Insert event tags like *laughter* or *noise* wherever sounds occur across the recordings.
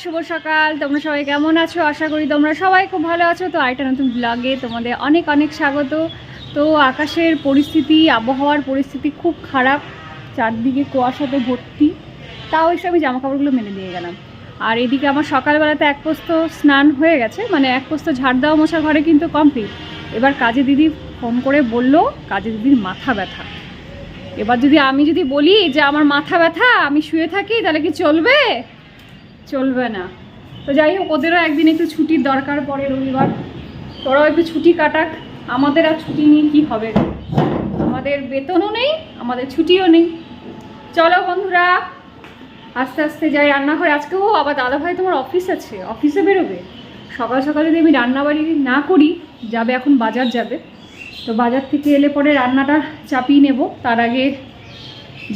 শুভ সকাল। তোমরা সবাই কেমন আছো? আশা করি তোমরা সবাই খুব ভালো আছো। তো আরেকটা নতুন ব্লগে তোমাদের অনেক অনেক স্বাগত। তো আকাশের পরিস্থিতি, আবহাওয়ার পরিস্থিতি খুব খারাপ। চারদিকে কুয়াশাতে ভর্তি। তাও এসে আমি জামা কাপড়গুলো মেলে দিয়ে গেলাম। আর এদিকে আমার সকালবেলাতে এক পোস্ত স্নান হয়ে গেছে। মানে এক পোস্ত ঝাড় দেওয়া মোছা ঘরে কিন্তু কমপ্লিট এবার কাজে দিদি ফোন করে বলল, কাজে দিদির মাথা ব্যথা। এবার যদি আমি যদি বলি যে আমার মাথা ব্যথা, আমি শুয়ে থাকি, তাহলে কি চলবে? চলবে না। তো যাই হোক, ওদেরও একদিন একটু ছুটির দরকার পড়ে রবিবার। তোরাও একটু ছুটি কাটাক। আমাদের আর ছুটি নিয়ে কী হবে? আমাদের বেতনও নেই, আমাদের ছুটিও নেই। চলো বন্ধুরা, আস্তে আস্তে যাই রান্নাঘরে। আজকেও আবার দাদাভাই তোমার অফিস আছে, অফিসে বেরোবে? সকাল সকালে যদি আমি রান্নাবাড়ি না করি, যাবে এখন বাজার যাবে। তো বাজার থেকে এলে পরে রান্নাটা চাপিয়ে নেব। তার আগে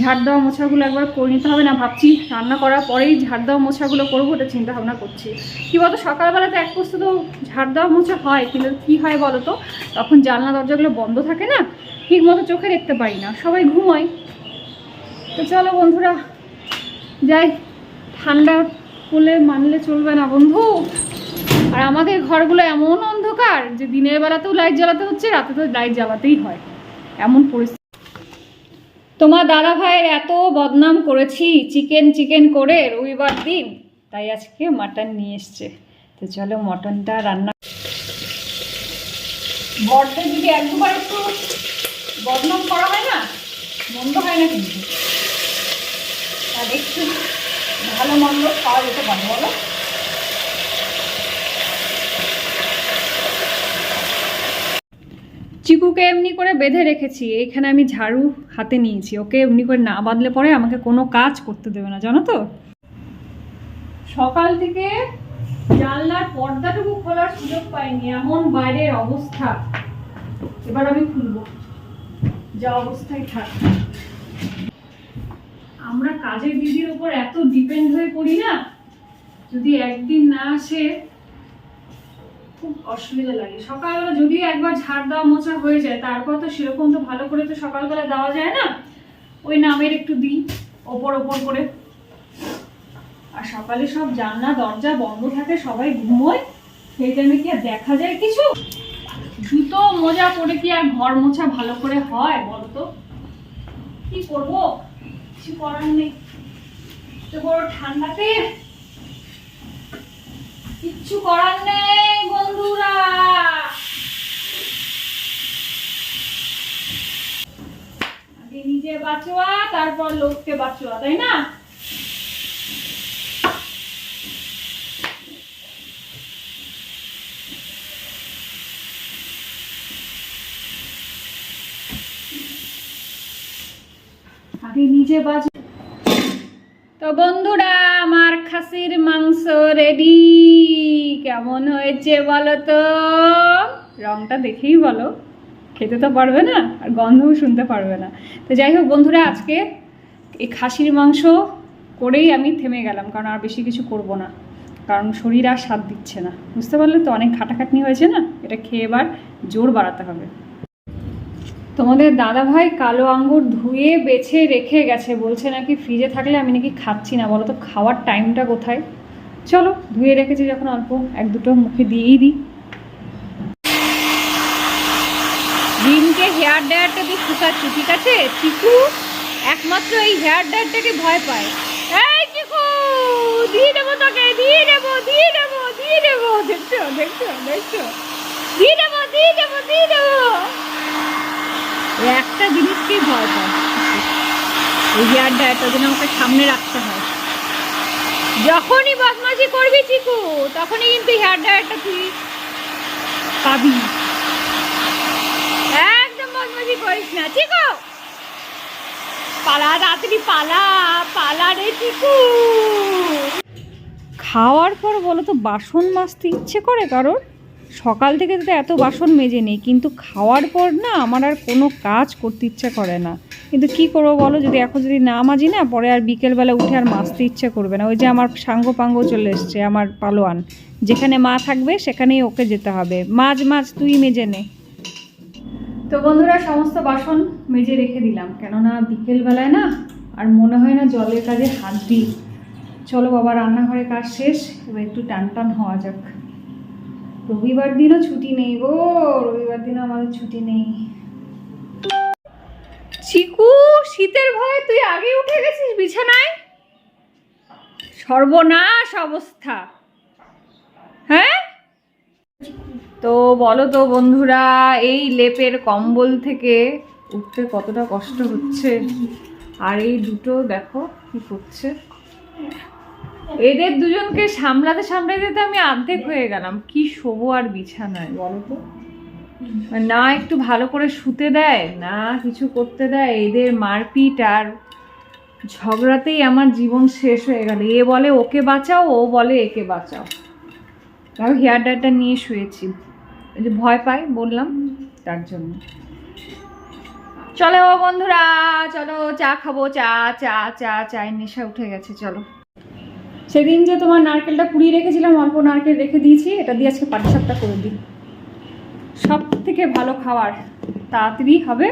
ঝাড় দেওয়া মোছাগুলো একবার করে নিতে হবে না, ভাবছি রান্না করার পরেই ঝাড় দেওয়া মোছাগুলো করব ওটা চিন্তা ভাবনা করছি। কী বলতো, সকালবেলাতে এক পোস্ত তো ঝাড় দেওয়া মোছা হয়, কিন্তু কী হয় বলো তো তখন জানলা দরজাগুলো বন্ধ থাকে না, ঠিক মতো চোখে দেখতে পারি না, সবাই ঘুমোয়। তো চলো বন্ধুরা, যাই, ঠান্ডা পড়লে মানলে চলবে না বন্ধু। আর আমাদের ঘরগুলো এমন অন্ধকার যে দিনের বেলাতেও লাইট জ্বালাতে হচ্ছে রাতে তো লাইট জ্বালাতেই হয়, এমন পরিস্থিতি। তোমার দাদা ভাইয়ের এত বদনাম করেছি, চিকেন চিকেন করে রবিবার দিন। তাই আজকে মাটন নিয়ে এসছে। তো চলো মটনটা রান্না বড্ডে যদি এক দুবার একটু বদনাম করা হয় না, মন্দ হয় না কিন্তু। আর একটু ভালো মন্দ খাওয়া যেতে পারে, বলো। চিকুকে এমনি করে বেঁধে রেখেছি, এখানে আমি ঝাড়ু হাতে নিয়েছি, ওকে এমনি করে না বাঁধলে পরে আমাকে কোনো কাজ করতে দেবে না, জানো তো? সকাল থেকে জানলার পর্দাটুকু খোলার সুযোগ পাইনি, এমন বাইরের অবস্থা। এবার আমি খুলবো, যা অবস্থায় থাক। আমরা কাজের দিদির উপর এত ডিপেন্ড হয়ে পড়ি না, যদি একদিন না আসে খুব অসুবিধা লাগে। সকালবেলা যদি একবার ঝাড় দেওয়া মোছা হয়ে যায়, তারপর তো সেরকম তো ভালো করে তো সকালবেলা দেওয়া যায় না। ওই নামের একটু দিই, ওপর ওপর করে। আর সকালে সব জানলা, দরজা বন্ধ থাকে, সবাই ঘুমোয়। সেই টাইমে কি আর দেখা যায় কিছু? জুতো, মোজা পরে কি আর ঘর মোছা ভালো করে হয় বলতো? কি করব? কিছু করার নেই। তো বড় ঠান্ডাতে কিচ্ছু করার নেই। বন্ধুরা। আগে নিজে বাঁচোয়া তারপর লোককে বাঁচোয়া তাই না? আগে নিজে বাঁচো। তো বন্ধুরা, আমার খাসির মাংস রেডি কেমন হয়েছে বলো তো? রংটা দেখেই বলো। খেতে তো পারবে না, আর গন্ধও শুনতে পারবে না। তো যাই হোক বন্ধুরা, আজকে এই খাসির মাংস করেই আমি থেমে গেলাম, কারণ আর বেশি কিছু করব না। কারণ শরীর আর স্বাদ দিচ্ছে না। বুঝতে পারলে তো অনেক খাটাখাটনি হয়েছে না? এটা খেয়ে এবার জোর বাড়াতে হবে। তোমাদের দাদা ভাই কালো আঙ্গুর ধুয়ে বেছে রেখে গেছে। বলছে নাকি ফ্রিজে থাকলে আমি নাকি খাচ্ছি না। বলো তো, খাওয়ার টাইমটা কোথায়? চলো, ধুয়ে রেখেছি যখন অল্প, এক দুটো মুখে দিয়েই দিই। দিনকে হেয়ার ড্রায়ারটা দিয়ে শুকাচ্ছি, ঠিক আছে? চিকু, একমাত্র এই হেয়ার ড্রায়ারটাকে ভয় পায়। এই চিকু, দিয়ে দেবো তোকে, দিয়ে দেবো দিয়ে দেবো দিয়ে দেবো। দেখছ দেখছ দেখছ? দিয়ে দেবো দিয়ে দেবো দিয়ে দেবো। একটা জিনিসকেই ভয় পায়। এই হেয়ার ড্রায়ারটা যেন আমাকে সামনে রাখতে হয়। যখনই বদমাশি করবি চিকু, তখনই কিন্তু হেয়ার ড্রায়ারটা তুই পাবি। একদম বদমাশি করিস না, চিকু! পালা রাত্রি পালা পালা রে চিকু! খাওয়ার পর বলো তো বাসন মাজতে ইচ্ছে করে কারোর? সকাল থেকে তো এত বাসন মেজে নেই, কিন্তু খাওয়ার পর না আমার আর কোনো কাজ করতে ইচ্ছা করে না। কিন্তু কি করব বলো, যদি এখন যদি না মাজি না, পরে আর বিকেলবেলা উঠে আর মাজতে ইচ্ছে করবে না। ওই যে আমার সাঙ্গ পাঙ্গ চলে এসছে, আমার পালোয়ান। যেখানে মা থাকবে, সেখানেই ওকে যেতে হবে। মাছ মাছ তুই মেজে নে। তো বন্ধুরা, সমস্ত বাসন মেজে রেখে দিলাম। কেননা বিকেলবেলায় না আর মনে হয় না জলের কাজে হাত দিই। চলো বাবা, রান্নাঘরে কাজ শেষ। এবার একটু টান টান হওয়া যাক। রবিবার দিনও ছুটি নেই গো, রবিবার দিনও আমাদের ছুটি নেই। চিকু, শীতের ভয়ে তুই আগে উঠে গেছিস বিছানায়? সর্বনাশ অবস্থা। হ্যাঁ? তো বলো তো বন্ধুরা, এই লেপের কম্বল থেকে উঠতে কতটা কষ্ট হচ্ছে? আর এই দুটো দেখো কি করছে। এদের দুজনকে সামলাতে সামলাতে তো আমি অর্ধেক হয়ে গেলাম। কি শোবো আর বিছানায়? বলো তো না একটু ভালো করে শুতে দেয় না কিছু করতে দেয় এদের মারপিট আর ঝগড়াতেই আমার জীবন শেষ হয়ে গেল। এ বলে ওকে বাঁচাও ও বলে একে বাঁচাও। আমি হেয়ার ড্রায়ারটা নিয়ে শুয়েছি। যে ভয় পাই বললাম তার জন্য। চলো বন্ধুরা চলো চা খাব চা চা চা চায়ের নেশা উঠে গেছে চলো। সেদিন যে তোমার নারকেলটা পুড়িয়ে রেখেছিলাম, অল্প নারকেল রেখে দিয়েছি, এটা দিয়ে আজকে পাটিসাপটা করে দিই। সব থেকে ভালো খাবার তাড়াতাড়ি হবে।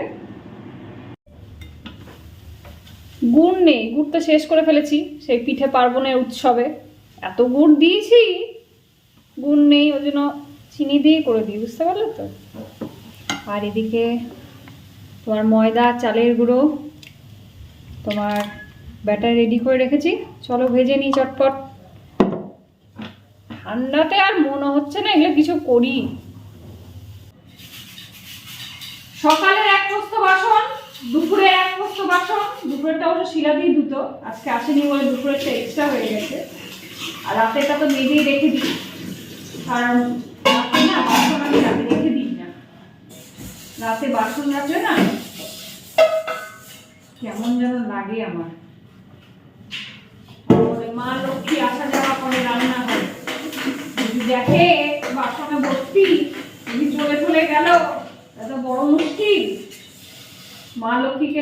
গুড় নেই, গুড় তো শেষ করে ফেলেছি, সেই পিঠে পার্বণের উৎসবে। এত গুড় দিয়েছি, গুড় নেই, ওই জন্য চিনি দিয়ে করে দিই, বুঝতে পারলে তো? আর এদিকে তোমার ময়দা, চালের গুঁড়ো, তোমার ব্যাটার রেডি করে রেখেছি। চলো ভেজে নিই চটপট। ঠান্ডাতে আর মনে হচ্ছে না এগুলো কিছু করি। সকালের এক পোস্ত বাসন, দুপুরের এক পোস্ত বাসন, দুপুরেরটা অবশ্য শিলা দিয়ে ধুতো। আজকে আসেনি বলে দুপুরেরটা এক্সট্রা হয়ে গেছে। আর রাতেরটা তো মেজেই রেখে দিই। কারণ রাতে না বাসন আমি রাতে রেখে দিই না। রাতে বাসন রাখলে না কেমন যেন লাগে আমার। মা লক্ষ্মী রান্না ভর্তি চলে গেল বড় মুশকিল। মা লক্ষ্মীকে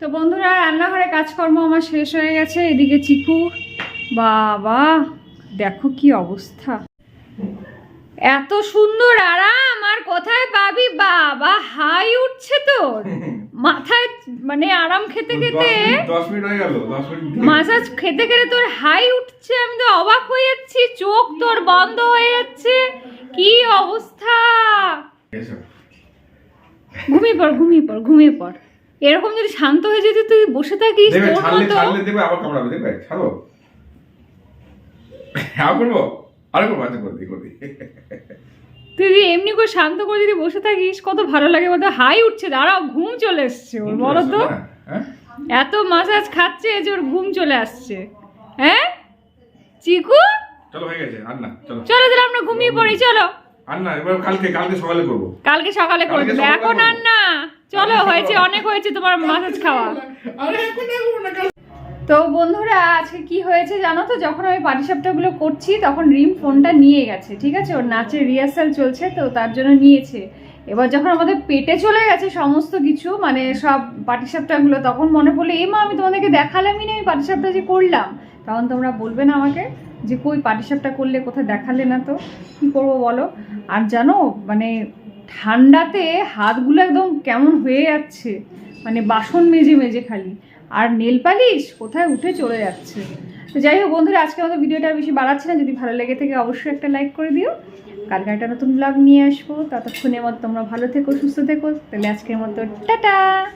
তো বন্ধুরা, রান্নাঘরে কাজকর্ম আমার শেষ হয়ে গেছে। এদিকে চিকু, বাবা, দেখো কি অবস্থা। এত সুন্দর আরাম আর কোথায় পাবি বাবা? হাই উঠছে তোর। *laughs* মাথায় মানে আরাম খেতে খেতে মাসাজ খেতে খেতে তোর হাই উঠছে আমি তো অবাক হয়ে যাচ্ছি চোখ তোর বন্ধ হয়ে যাচ্ছে। কি অবস্থা। ঘুমিয়ে পড় ঘুমিয়ে পড় ঘুমিয়ে পড়। এরকম যদি শান্ত হয়ে যেতে তুই বসে থাকিস তোর মতো দেবে আবার কামড়াবে দেবে ছাড়ো। হ্যাঁ করব? আরে করব আচ্ছা করে দিই করে দিই। তুই যদি এমনি করে শান্ত করে যদি বসে থাকিস কত ভালো লাগে বলতো হাই উঠছে দাঁড়াও ঘুম চলে এসছে ওর বলো তো। হ্যাঁ এত মাসাজ খাচ্ছে যে ওর ঘুম চলে আসছে। হ্যাঁ? চিকু? চলো হয়ে গেছে আর না চলো। চলো আমরা ঘুমিয়ে পড়ি চলো। আর না এবার কালকে কালকে সকালে করব। কালকে সকালে করে কালকে এখন আর না। চলো হয়েছে অনেক হয়েছে তোমার মাসাজ খাওয়া। আরে এখন না করব তো বন্ধুরা, আজকে কি হয়েছে জানো তো? যখন আমি পাটিসাপটাগুলো করছি, তখন রিম ফোনটা নিয়ে গেছে, ঠিক আছে? ওর নাচের রিহার্সাল চলছে, তো তার জন্য নিয়েছে। এবার যখন আমাদের পেটে চলে গেছে সমস্ত কিছু মানে সব পাটিসাপটাগুলো, তখন মনে পড়ল, এ মা, আমি তোমাদেরকে দেখালামই না আমি পাটিসাপটা যে করলাম। তখন তোমরা বলবে না আমাকে যে, কই পাটিসাপটা করলে, কোথায় দেখালে না তো? কী করব বলো? আর জানো মানে ঠান্ডাতে হাতগুলো একদম কেমন হয়ে যাচ্ছে মানে বাসন মেজে মেজে খালি। আর নেল পালিশ কোথায় উঠে চলে যাচ্ছে? তো যাই হোক বন্ধুরা, আজকে আমাদের ভিডিওটা বেশি বাড়াচ্ছি না। যদি ভালো লেগে থাকে অবশ্যই একটা লাইক করে দিও। কালকে একটা নতুন ব্লগ নিয়ে আসব। ততক্ষণে মতো তোমরা ভালো থেকো, সুস্থ থেকো। তাহলে আজকের মতো, টাটা!